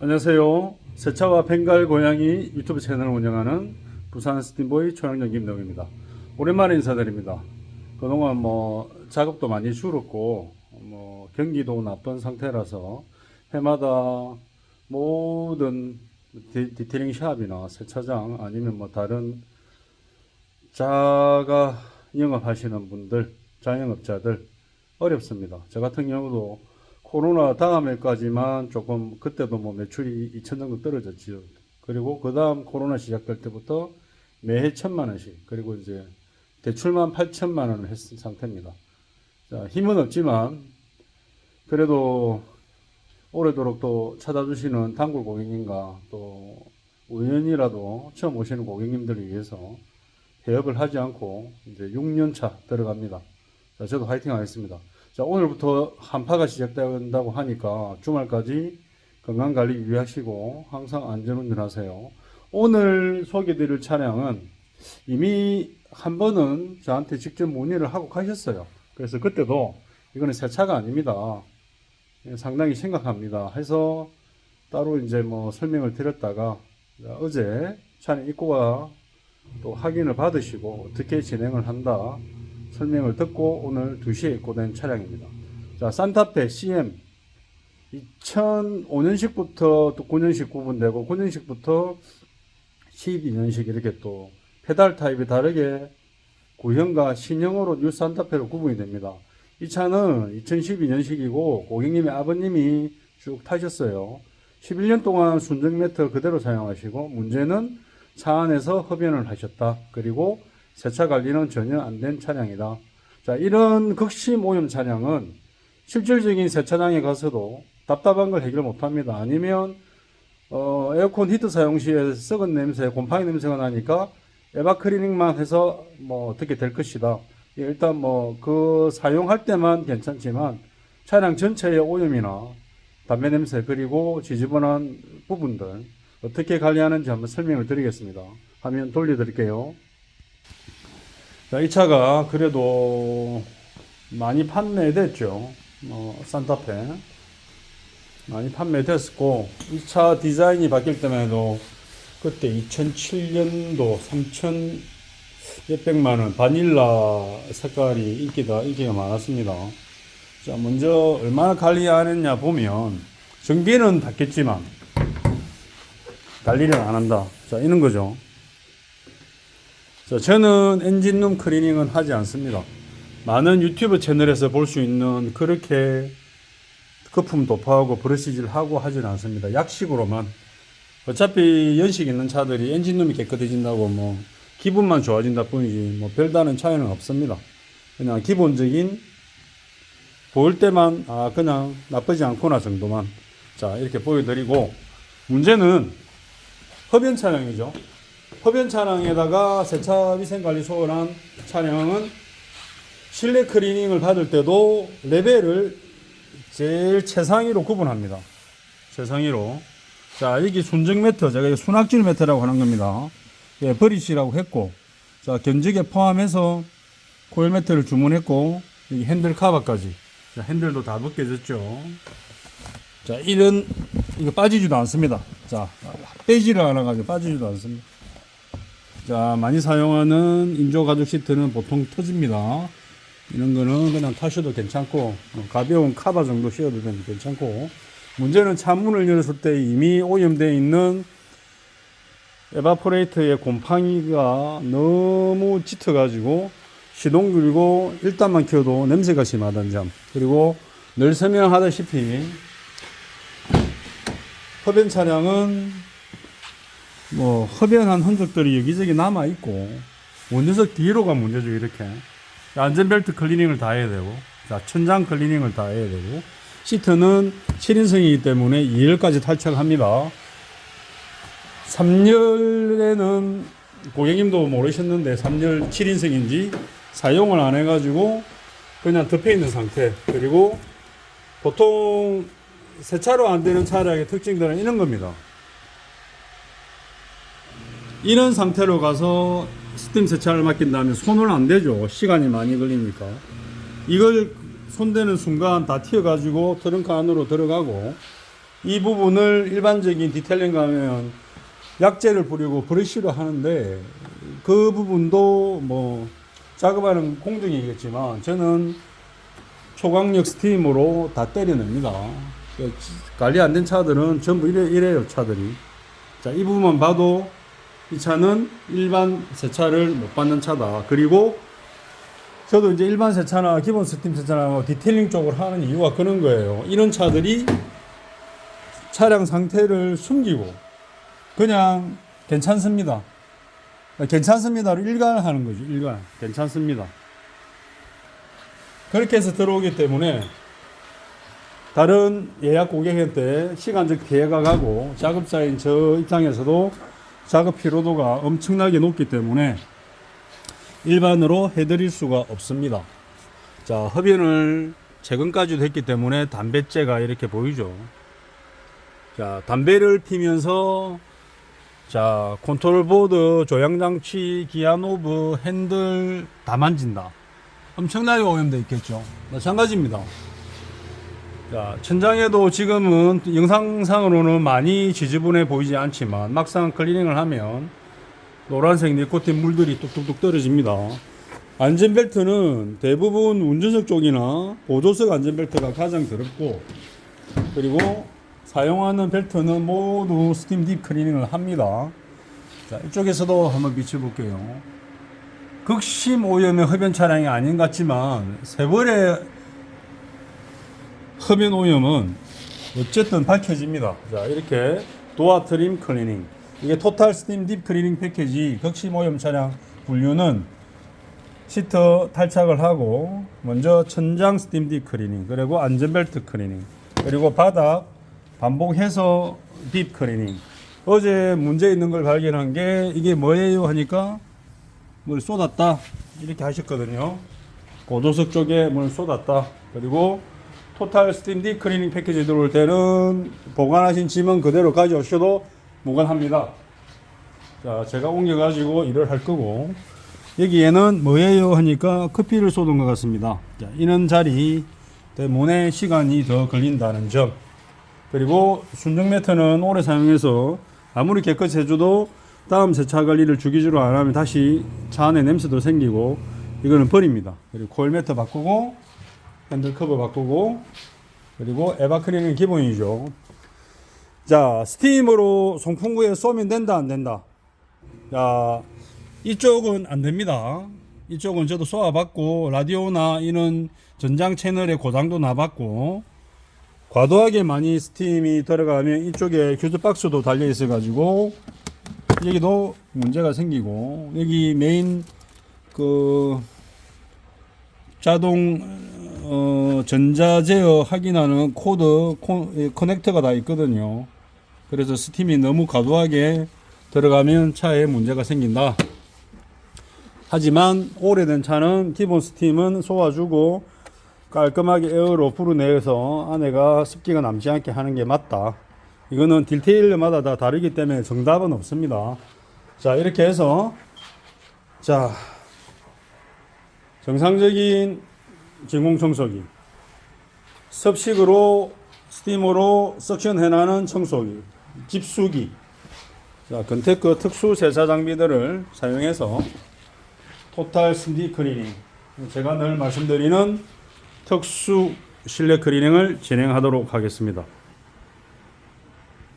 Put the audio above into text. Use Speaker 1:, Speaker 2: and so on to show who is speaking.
Speaker 1: 안녕하세요. 세차와 벵갈 고양이 유튜브 채널을 운영하는 부산 스팀보이 초양전 김동입니다. 오랜만에 인사드립니다. 그동안 뭐 작업도 많이 줄었고 뭐 경기도 나쁜 상태라서 해마다 모든 디, 디테일링 샵이나 세차장 아니면 뭐 다른 자가 영업하시는 분들, 자영업자들 어렵습니다. 저 같은 경우도 코로나 다음에까지만 조금 그때도 뭐 매출이 2천 정도 떨어졌지요. 그리고 그 다음 코로나 시작될 때부터 매해 천만 원씩 그리고 이제 대출만 8천만 원을 했은 상태입니다. 자, 힘은 없지만 그래도 오래도록 또 찾아주시는 단골 고객님과 또 우연이라도 처음 오시는 고객님들을 위해서 개업을 하지 않고 이제 6년 차 들어갑니다. 자, 저도 화이팅 하겠습니다. 자, 오늘부터 한파가 시작된다고 하니까 주말까지 건강 관리 유의하시고 항상 안전운전 하세요. 오늘 소개드릴 차량은 이미 한 번은 저한테 직접 문의를 하고 가셨어요. 그래서 그때도 이거는 새 차가 아닙니다. 예, 상당히 심각합니다. 해서 따로 이제 뭐 설명을 드렸다가 어제 차량 입고가 또 확인을 받으시고 어떻게 진행을 한다 설명을 듣고 오늘 2시에 입고된 차량입니다. 자, 산타페 CM 2005년식부터 또 9년식 구분되고 9년식부터 12년식 이렇게 또 페달 타입이 다르게 구형과 신형으로 뉴 산타페로 구분이 됩니다. 이 차는 2012년식이고 고객님의 아버님이 쭉 타셨어요. 11년 동안 순정 매트 그대로 사용하시고 문제는 차 안에서 흡연을 하셨다. 그리고 세차 관리는 전혀 안 된 차량이다. 자, 이런 극심 오염 차량은 실질적인 세차장에 가서도 답답한 걸 해결 못 합니다. 아니면, 어, 에어컨 히트 사용 시에 썩은 냄새, 곰팡이 냄새가 나니까 에바 클리닝만 해서 뭐 어떻게 될 것이다. 예, 일단 뭐 그 사용할 때만 괜찮지만 차량 전체의 오염이나 담배 냄새 그리고 지저분한 부분들 어떻게 관리하는지 한번 설명을 드리겠습니다. 화면 돌려드릴게요. 자, 이 차가 그래도 많이 판매됐죠. 어, 산타페. 많이 판매됐었고, 이 차 디자인이 바뀔 때만 해도 그때 2007년도 3천 몇백만원 바닐라 색깔이 인기가, 인기가 많았습니다. 자, 먼저 얼마나 관리 안 했냐 보면, 정비는 닿겠지만, 관리를 안 한다. 자, 이런 거죠. 자, 저는 엔진룸 클리닝은 하지 않습니다. 많은 유튜브 채널에서 볼 수 있는 그렇게 거품 도포하고 브러시질 하고 하지는 않습니다. 약식으로만. 어차피 연식 있는 차들이 엔진룸이 깨끗해진다고 뭐 기분만 좋아진다 뿐이지 뭐 별다른 차이는 없습니다. 그냥 기본적인 보일 때만 아 그냥 나쁘지 않구나 정도만 자 이렇게 보여드리고 문제는 흡연 차량이죠. 흡연 차량에다가 세차 위생관리 소홀한 차량은 실내 클리닝을 받을 때도 레벨을 제일 최상위로 구분합니다. 최상위로. 자, 여기 순정 매트, 제가 순악질 매트라고 하는 겁니다. 예, 버리시라고 했고, 자, 견적에 포함해서 코일 매트를 주문했고, 여기 핸들 카바까지. 자, 핸들도 다 벗겨졌죠. 자, 이런, 이거 빠지지도 않습니다. 자, 빼지를 않아가지고 빠지지도 않습니다. 자, 많이 사용하는 인조 가죽 시트는 보통 터집니다. 이런 거는 그냥 타셔도 괜찮고, 어, 가벼운 카바 정도 씌워도 괜찮고, 문제는 차문을 열었을 때 이미 오염되어 있는 에바포레이터의 곰팡이가 너무 짙어가지고, 시동 걸고 일단만 켜도 냄새가 심하다는 점. 그리고 늘 설명하다시피, 흡연 차량은 뭐 흡연한 흔적들이 여기저기 남아 있고. 운전석 뒤로 가 문제죠 이렇게. 안전벨트 클리닝을 다 해야 되고 자 천장 클리닝을 다 해야 되고. 시트는 7인승이기 때문에 2열까지 탈착합니다. 3열에는 고객님도 모르셨는데 3열 7인승인지 사용을 안 해가지고 그냥 덮여 있는 상태. 그리고 보통 세차로 안 되는 차량의 특징들은 이런 겁니다 이런 상태로 가서 스팀 세차를 맡긴다면 손을 안 대죠. 시간이 많이 걸리니까. 이걸 손대는 순간 다 튀어가지고 트렁크 안으로 들어가고 이 부분을 일반적인 디테일링 가면 약재를 뿌리고 브러쉬로 하는데 그 부분도 뭐 작업하는 공정이겠지만 저는 초강력 스팀으로 다 때려냅니다. 그 관리 안 된 차들은 전부 이래, 이래요 차들이. 자, 이 부분만 봐도 이 차는 일반 세차를 못 받는 차다. 그리고 저도 이제 일반 세차나 기본 스팀 세차나 디테일링 쪽을 하는 이유가 그런 거예요. 이런 차들이 차량 상태를 숨기고 그냥 괜찮습니다. 괜찮습니다로 일관하는 거죠. 일관. 괜찮습니다. 그렇게 해서 들어오기 때문에 다른 예약 고객한테 시간적 피해가 가고 작업자인 저 입장에서도 작업 피로도가 엄청나게 높기 때문에 일반으로 해드릴 수가 없습니다. 자, 흡연을 최근까지도 했기 때문에 담뱃재가 이렇게 보이죠. 자, 담배를 피면서 자, 컨트롤 보드, 조향 장치, 기아 노브, 핸들 다 만진다. 엄청나게 오염돼 있겠죠. 마찬가지입니다. 자, 천장에도 지금은 영상상으로는 많이 지저분해 보이지 않지만 막상 클리닝을 하면 노란색 니코틴 물들이 뚝뚝뚝 떨어집니다. 안전벨트는 대부분 운전석 쪽이나 보조석 안전벨트가 가장 더럽고 그리고 사용하는 벨트는 모두 스팀 딥 클리닝을 합니다. 자, 이쪽에서도 한번 비춰볼게요. 극심 오염의 흡연 차량이 아닌 것 같지만 세월의 흡연 오염은 어쨌든 밝혀집니다. 자, 이렇게 도어 트림 클리닝. 이게 토탈 스팀 딥 클리닝 패키지 극심 오염 차량 분류는 시트 탈착을 하고 먼저 천장 스팀 딥 클리닝 그리고 안전벨트 클리닝 그리고 바닥 반복해서 딥 클리닝 어제 문제 있는 걸 발견한 게 이게 뭐예요 하니까 물 쏟았다 이렇게 하셨거든요 고도석 쪽에 물 쏟았다 그리고 토탈 스팀 딥 클리닝 패키지 들어올 때는 보관하신 짐은 그대로 가져오셔도 무관합니다. 자 제가 옮겨 가지고 일을 할 거고 여기에는 뭐예요 하니까 커피를 쏟은 것 같습니다. 자, 이런 자리 때문에 시간이 더 걸린다는 점. 그리고 순정 매트는 오래 사용해서 아무리 깨끗이 해줘도 다음 세차 관리를 주기적으로 안 하면 다시 차 안에 냄새도 생기고 이거는 버립니다. 그리고 코일 매트 바꾸고 핸들 커버 바꾸고 그리고 에바크리는 기본이죠. 자 스팀으로 송풍구에 쏘면 된다 안 된다. 자 이쪽은 안 됩니다. 이쪽은 저도 쏘아봤고 라디오나 이런 전장 채널의 고장도 나봤고 과도하게 많이 스팀이 들어가면 이쪽에 퓨즈 박스도 달려 있어 가지고 여기도 문제가 생기고 여기 메인 그 자동 어 전자 제어 확인하는 코드 코, 예, 커넥터가 다 있거든요. 그래서 스팀이 너무 과도하게 들어가면 차에 문제가 생긴다. 하지만 오래된 차는 기본 스팀은 쏘아주고 깔끔하게 에어로 불어내서 안에가 습기가 남지 않게 하는 게 맞다. 이거는 디테일마다 다 다르기 때문에 정답은 없습니다. 자, 이렇게 해서 자, 정상적인 진공 청소기 습식으로 스팀으로 석션 해나는 청소기 집수기 자, 건테크 특수 세차 장비들을 사용해서 토탈 스디 클리닝 제가 늘 말씀드리는 특수 실내 클리닝을 진행하도록 하겠습니다.